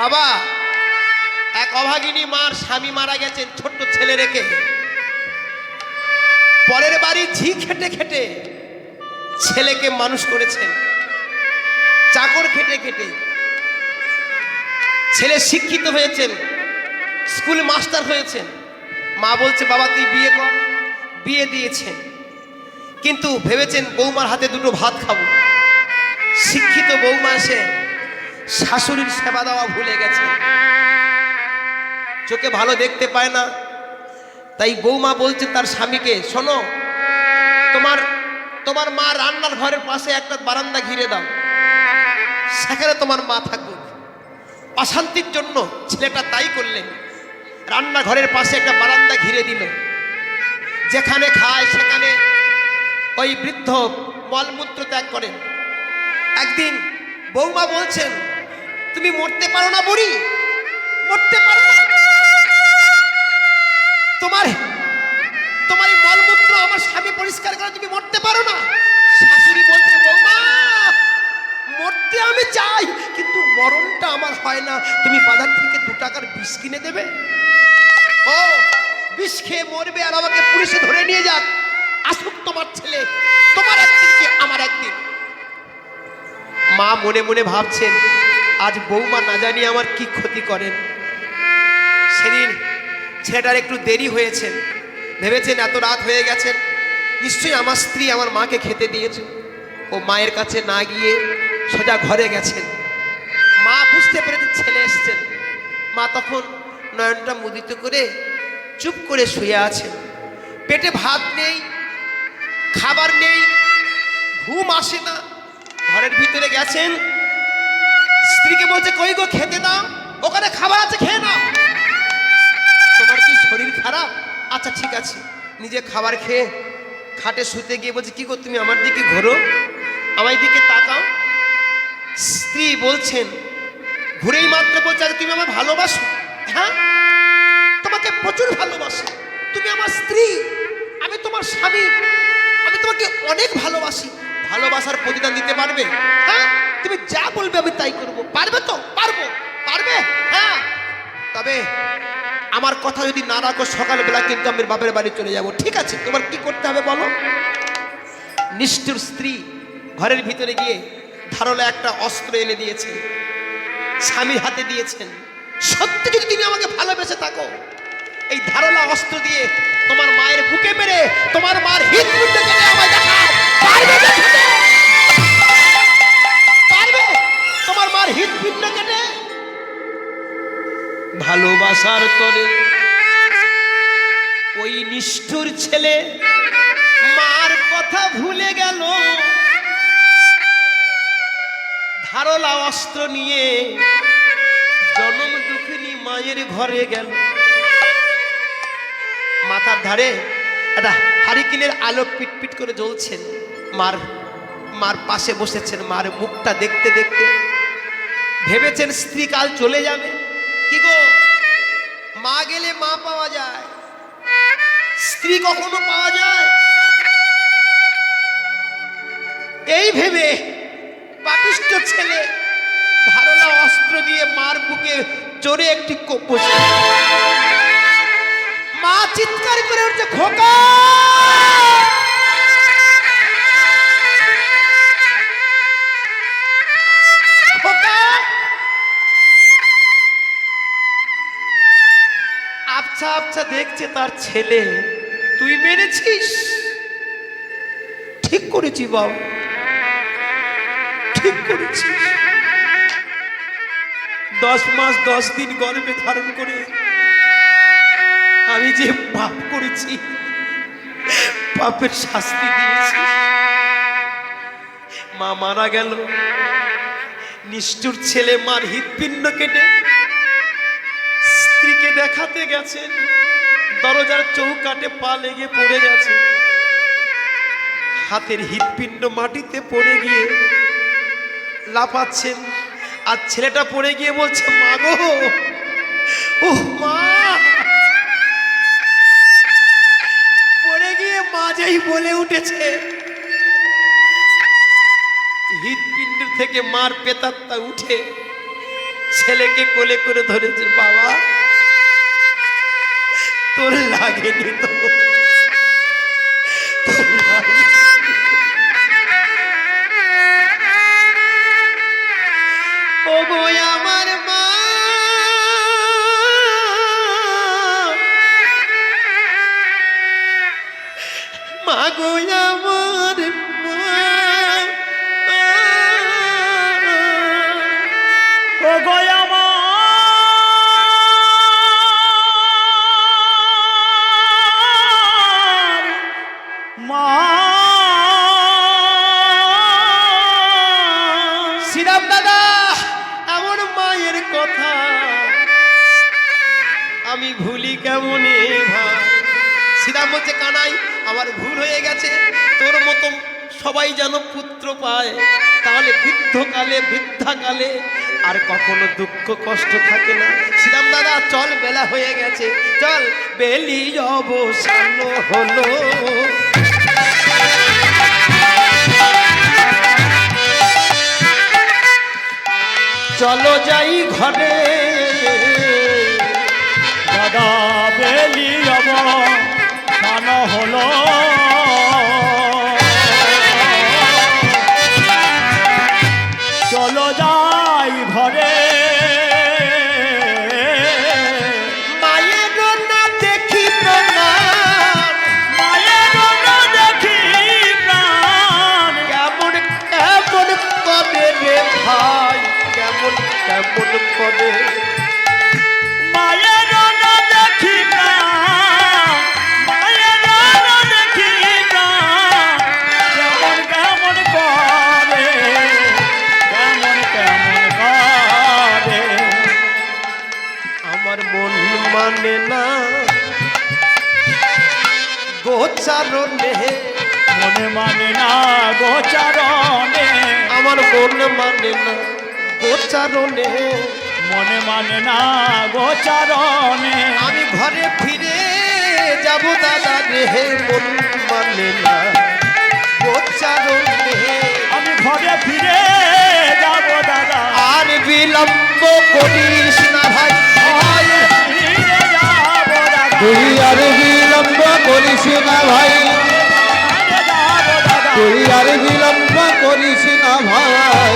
বাবা, এক অভাগিনী মার স্বামী মারা গেছেন, ছোট্ট ছেলে রেখে। পরের বাড়ি ঝি খেটে খেটে ছেলেকে মানুষ করেছেন চাকর খেটে খেটে ছেলে শিক্ষিত হয়েছেন স্কুল মাস্টার হয়েছেন মা বলছে, বাবা, তুই বিয়ে কর। বিয়ে দিয়েছেন কিন্তু ভেবেছেন বৌমার হাতে দুটো ভাত খাব। শিক্ষিত বৌমা এসে শাশুড়ির সেবা দেওয়া ভুলে গেছে। চোখে ভালো দেখতে পায় না। তাই বৌমা বলছে তার স্বামীকে, শোনো, তোমার তোমার মা রান্নার ঘরের পাশে একটা বারান্দা ঘিরে দাও। সেখানে তোমার মা থাকুক। অশান্তির জন্য ছেলেটা তাই করলেন। রান্নাঘরের পাশে একটা বারান্দা ঘিরে দিল। যেখানে খায়, সেখানে ওই বৃদ্ধ মলমূত্র ত্যাগ করেন। একদিন বৌমা বলছেন তুমি মরতে পারো না, বুড়ি। মরতে পারো না। তোমার তোমার এই মলমূত্র আমার স্বামী পরিষ্কার করে তুমি মরতে পারো না। শাশুড়ি বলছে, বৌমা, মরতে আমি চাই, কিন্তু মরণটা আমার হয় না। তুমি বাজার থেকে দু টাকার বিষ কিনে দেবে। ও, বিষ খেয়ে মরবে আর আমাকে পুলিশে ধরে নিয়ে যাক। আসুক তোমার ছেলে, তোমার একদিন আমার একদিন। মা মনে মনে ভাবছেন আজ বৌমা না জানি আমার কি ক্ষতি করেন। সেদিন ছেলেটার একটু দেরি হয়েছে। ভেবেছেন এত রাত হয়ে গেছেন নিশ্চয়ই আমার স্ত্রী আমার মাকে খেতে দিয়েছে। ও মায়ের কাছে না গিয়ে সোজা ঘরে গেছেন। মা বুঝতে পেরেছে ছেলে এসছেন। মা তখন নয়নটা মুদিত করে চুপ করে শুয়ে আছেন। পেটে ভাত নেই, খাবার নেই, ঘুম আসে না। ঘরের ভিতরে গেছেন। স্ত্রীকে বলছে, কই গো, খেতে দাও। ওখানে খাবার আছে, খেয়ে নাও। তোমার কি শরীর খারাপ? আচ্ছা ঠিক আছে। নিজে খাবার খেয়ে খাটে শুতে গিয়ে বলছে, কি গো, তুমি আমার দিকে ঘোরো? আমার দিকে তাকাও। স্ত্রী বলছেন, ঘুরেই মাত্র বলছে, আরে, তুমি আমার ভালোবাসো? হ্যাঁ তোমাকে প্রচুর ভালোবাসি। তুমি আমার স্ত্রী, আমি তোমার স্বামী, আমি তোমাকে অনেক ভালোবাসি। ভালোবাসার প্রতিদান দিতে পারবে? হ্যাঁ? তুমি যা বলবে আমি তাই করব। পারবে তো? পারব। পারবে? হ্যাঁ। তবে আমার কথা যদি না রাখো, সকালবেলা কিন্তু আমি বাপের বাড়ি চলে যাব। ঠিক আছে? তোমার কি করতে হবে বলো? নিষ্ঠুর স্ত্রী ঘরের ভিতরে গিয়ে ধারলা একটা অস্ত্র এনে দিয়েছে। স্বামীর হাতে দিয়েছেন। সত্যি যদি তুমি আমাকে ভালোবেসে থাকো, এই ধারলা অস্ত্র দিয়ে তোমার মায়ের বুকে মেরে তোমার মার কেটে আমায়? পারবে ভালোবাসার তরে ওই নিষ্ঠুর ছেলে মার কথা ভুলে গেল। ধারলা অস্ত্র নিয়ে জনম দুঃখিনী মায়ের ঘরে গেল। মাথার ধারে একটা হারিকিনের আলো পিটপিট করে জ্বলছেন মার মার পাশে বসেছেন, মার মুখটা দেখতে দেখতে। ভেবেছেন স্ত্রী কাল চলে যাবে। কি গো? মা গেলে মা পাওয়া যায়। স্ত্রী কখনো পাওয়া যায়? এই ভেবে পাপিষ্ট ছেলে ধারলা অস্ত্র দিয়ে মার বুকে জোরে একটি মা চিৎকার করে উঠছে খোকা! আবছা দেখছে তার ছেলে, তুই মেরেছিস? ঠিক করেছি বাবু ঠিক করেছিস দশ মাস দশ দিন গর্ভে ধারণ করে আমি যে পাপ করেছি, পাপের শাস্তি দিয়েছি, মা মারা গেল, নিষ্ঠুর ছেলে মার হৃৎপিণ্ড কেটে স্ত্রীকে দেখাতে গেছেন দরজার চৌকাটে পা লেগে পড়ে গেছে। হাতের হৃৎপিণ্ড মাটিতে পড়ে গিয়ে লাফাচ্ছেন। আর ছেলেটা পড়ে গিয়ে বলছে, মা গো ও মা। পড়ে গিয়ে মা যেই বলে উঠেছে, হৃৎপিণ্ড থেকে মার পেতাত্তা উঠে ছেলেকে কোলে করে ধরেছে, বাবা তোর লাগেনি তো। আমার মা। মাগো আমার ভাই শ্রীরাম বলছে, কানাই, আমার ভুল হয়ে গেছে। তোর মতো সবাই যেন পুত্র পায়, তাহলে বৃদ্ধকালে, বৃদ্ধাকালে আর কখনো দুঃখ, কষ্ট থাকে না। শ্রীরাম দাদা, চল, বেলা হয়ে গেছে। চল, বেলি অবসান হলো। চলো যাই ঘরে। বেলি যাব গান হলো। চলো যাই ঘরে। ভাই কেমন কেমন করে মন না। গোচারণে মনে মানে না গোচারণে। আমার মন মানে না গোচারণে মনে মানে না গোচারণে। আমি ঘরে ফিরে যাব দাদা রে মন মানে না গোচারণে আমি ঘরে ফিরে যাব দাদা। আর বিলম্ব করিস তুই আর বিলম্ব করিস না ভাই। তুই আর বিলম্ব করিস না ভাই।